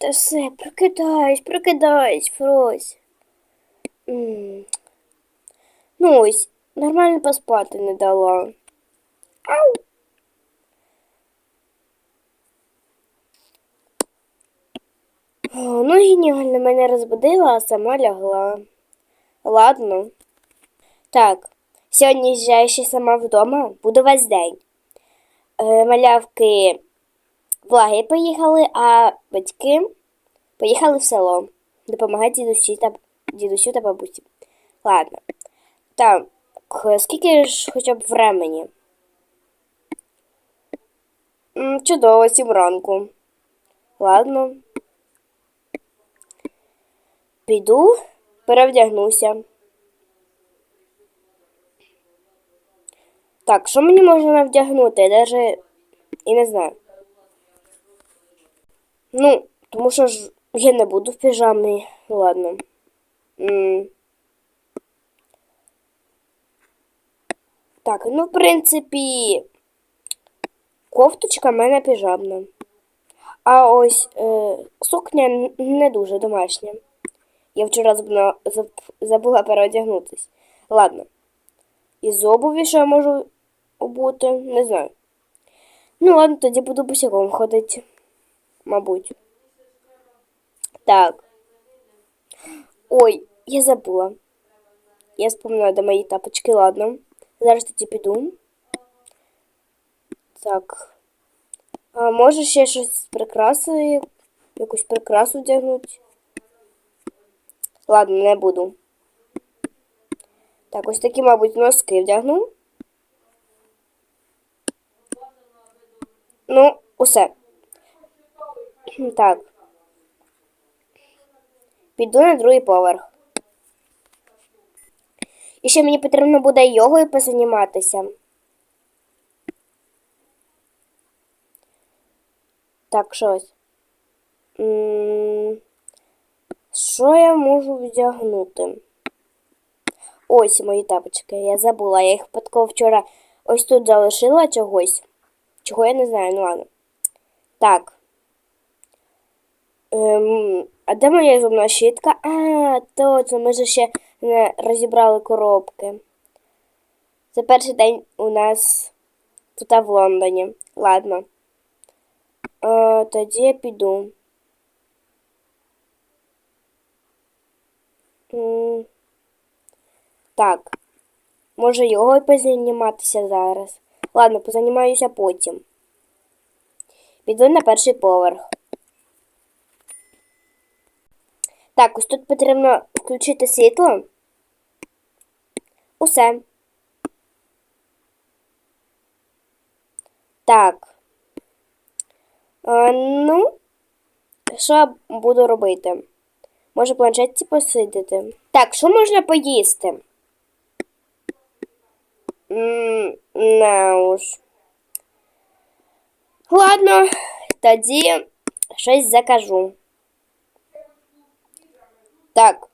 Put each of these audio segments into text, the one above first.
та все, прокидайся, прокидайся, Фрось. Ну ось, нормально поспати не дала. Ау. О, ну геніально мене розбудила, а сама лягла. Ладно. Так, сьогодні я ще сама вдома, буду весь день. Е, малявки в поїхали, а батьки поїхали в село допомагати дідусі та дідусю та бабусі. Ладно. Так, скільки ж хоча б времені? Чудово, сім ранку. Ладно. Піду, перевдягнуся. Так, що мені можна вдягнути? Я даже і не знаю. Ну, тому що ж я не буду в піжамі. Ладно. М. Так, ну, в принципі, кофточка в мене піжамна. А ось е, сукня не дуже домашня. Я вчора забула, заб- забула переодягнутись. Ладно. Із обуві що я можу обути, не знаю. Ну, ладно, тоді буду босиком ходити. Мабуть. Так. Ой, я забула. Я вспомнила, де мої тапочки, ладно. Зараз тоді піду. Так. А може ще щось з прикрасою? Якусь прикрасу вдягнути? Ладно, не буду. Так, ось такі, мабуть, носки вдягну. Ну, усе. Так. Піду на другий поверх. І ще мені потрібно буде йогою позаніматися. Так, щось. Що я можу вдягнути? Ось мої тапочки. Я забула. Я їх випадково вчора ось тут залишила чогось. Чого я не знаю, ну ладно. Так. Ем, а де моя зубна щітка? А, точно, ми ж ще не розібрали коробки. Це перший день у нас тут в Лондоні. Ладно. Е, тоді я піду. Так. Може його позаніматися зараз. Ладно, позанімаюся потім. Піду на перший поверх. Так, ось тут потрібно включити світло. Усе. Так. Е, ну, що я буду робити? Може, планшетці посидіти? Так, що можна поїсти? Не уж. Ладно, тоді щось закажу. Так.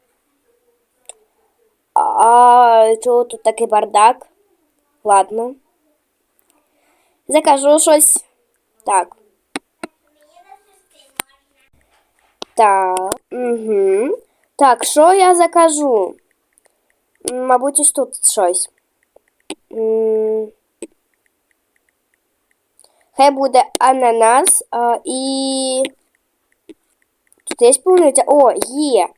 А чого тут такий бардак? Ладно. Закажу щось. Так. Так. Угу. Так, що я закажу? Мабуть, ось тут щось. Хай буде ананас а, і. Тут є полуниця? О, є.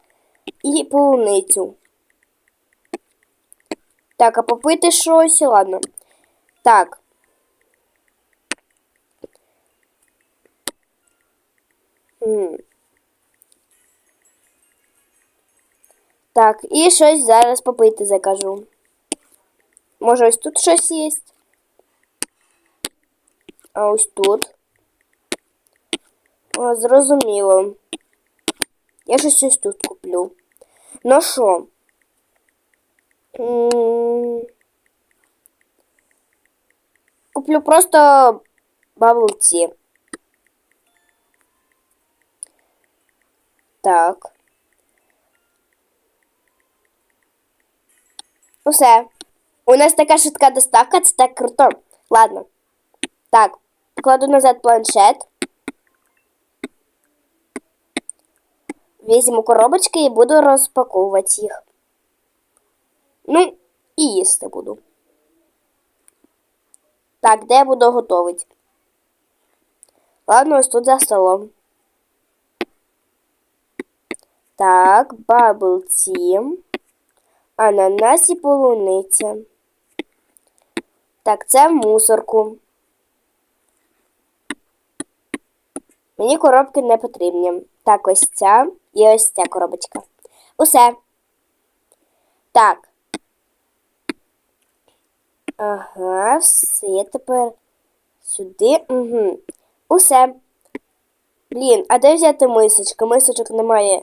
І полуницю. Так, а попити щось, ладно. Так. Так, і щось зараз попити закажу. Може, ось тут щось є? А ось тут. О, зрозуміло. Я щось ось тут куплю. Ну що? Куплю просто tea. Так. Усе. У нас така швидка доставка, це так круто. Ладно. Так, кладу назад планшет. Візьму коробочки і буду розпаковувати їх. Ну, і їсти буду. Так, де я буду готувати? Ладно, ось тут за столом. Так, бабл тім. Ананас і полуниця. Так, це в мусорку. Мені коробки не потрібні. Так, ось ця і ось ця коробочка. Усе. Так. Ага, все тепер сюди. Угу. Усе. Блін, а де взяти мисочку? Мисочок немає.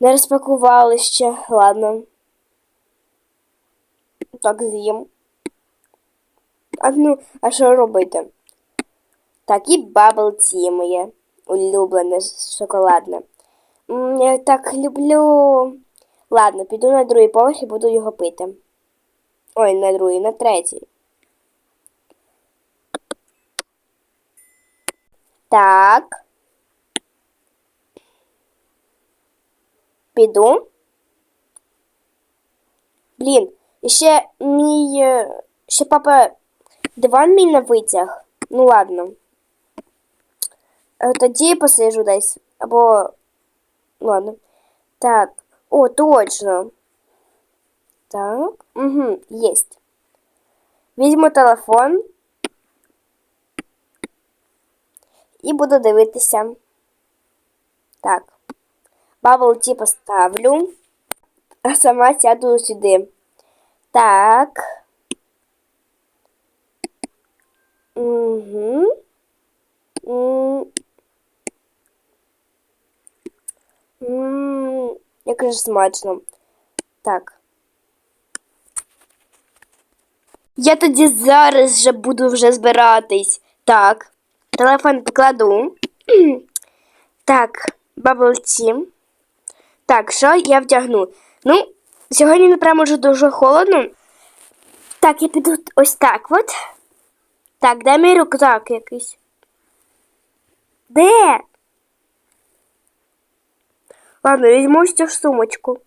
Не розпакували ще. Ладно. Так, з'їм. А ну, а що робити? Так, і бабл ті моє улюблене шоколадне. Я так люблю. Ладно, піду на другий поверх і буду його пити. Ой, на другий, на третій. Так. Піду. Блін, і ще мій. е, Ще папа диван мій не витяг. Ну ладно. Е, Тоді посижу десь. Або. Ладно. Так. О, точно. Так. Угу, єсть. Візьму телефон. І буду дивитися. Так. Бабл ті поставлю. А сама сяду сюди. Так. Угу. М. М, Як же смачно. Так. Я тоді зараз же буду вже збиратись. Так. Телефон покладу. Так, Tea. Так, що я вдягну? Ну, сьогодні напрямо вже дуже холодно. Так, я піду ось так от. Так, де мій рюкзак якийсь? Де? Ладно, візьму ось цю сумочку.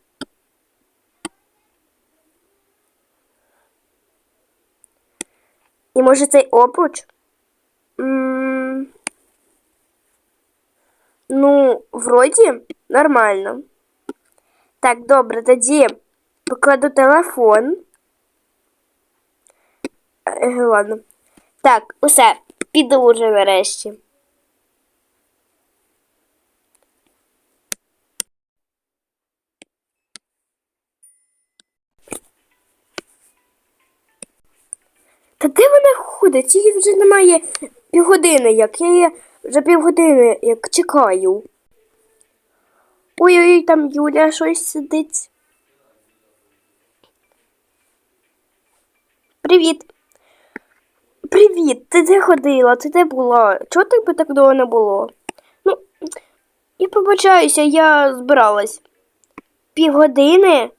І може цей обруч? Ну, вроді нормально. Так, добре, тоді покладу телефон. Е, ладно. Так, усе, піду вже нарешті. Вона ходить? Вже немає півгодини, як я її вже півгодини як чекаю. Ой-ой, там Юля щось сидить. Привіт. Привіт, ти де ходила? Ти де була? Чого тебе так довго не було? Ну, я побачаюся, я збиралась. Півгодини?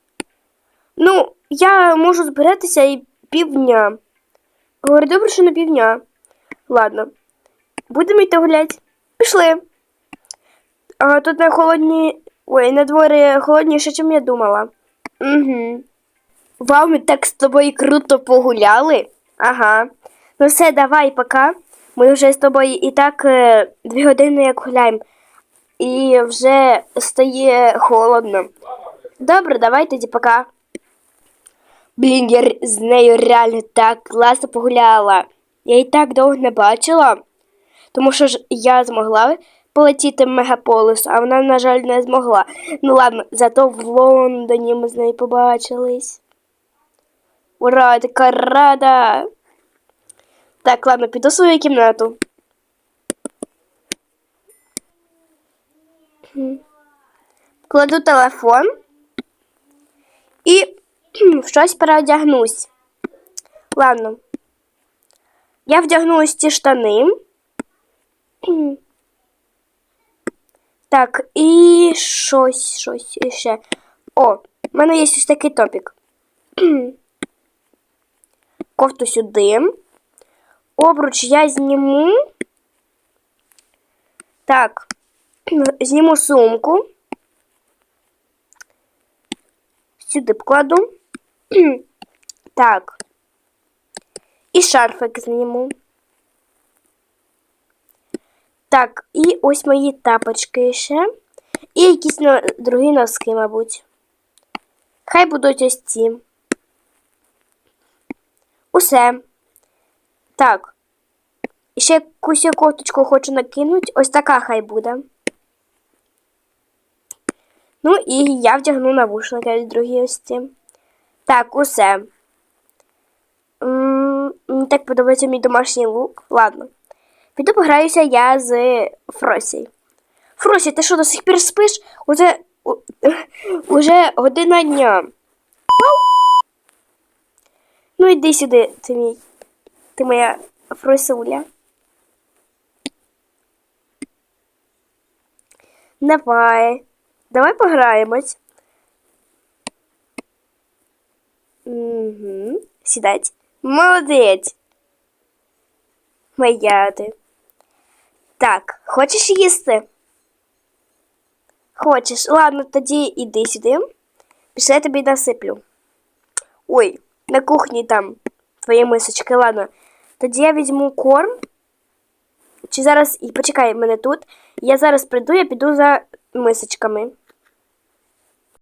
Ну, я можу збиратися і півдня. Говори, добре, що на півдня. Ладно. Будемо йти гуляти. Пішли. А тут на холодні. Ой, на дворі холодніше, ніж я думала. Угу. Вау, ми так з тобою круто погуляли. Ага. Ну все, давай, пока. Ми вже з тобою і так е, дві години як гуляємо. І вже стає холодно. Добре, давай тоді пока. Блін, я з нею реально так класно погуляла. Я її так довго не бачила, тому що ж я змогла полетіти в мегаполис, а вона, на жаль, не змогла. Ну ладно, зато в Лондоні ми з нею побачились. Ура, така рада. Так, ладно, піду в свою кімнату. Кладу телефон і щось переодягнусь. Ладно. Я вдягну ось ці штани. Так, і щось, щось ще. О, в мене є ось такий топік. Кофту сюди. Обруч я зніму. Так, зніму сумку. сюди покладу. так. І шарфик зніму. Так, і ось мої тапочки ще. І якісь но- другі носки, мабуть. Хай будуть ось ці. Усе. Так. І ще якусь кофточку хочу накинути. Ось така хай буде. Ну і я вдягну навушники другі ось ці. Так, усе. Мені так подобається мій домашній лук. Ладно. Піду пограюся я з Фросі. Фросі, ти що до сих пір спиш? Уже, уже година дня. Ну іди сюди, ти мій. Ти моя Фросуля. Давай. Давай пограємось. Угу. Сідать. Молодець. Моя ти. Так, хочеш їсти? Хочеш. Ладно, тоді іди сюди. Пішли я тобі насиплю. Ой, на кухні там твої мисочки. Ладно. Тоді я візьму корм. Чи зараз. І почекай мене тут. Я зараз прийду, я піду за мисочками.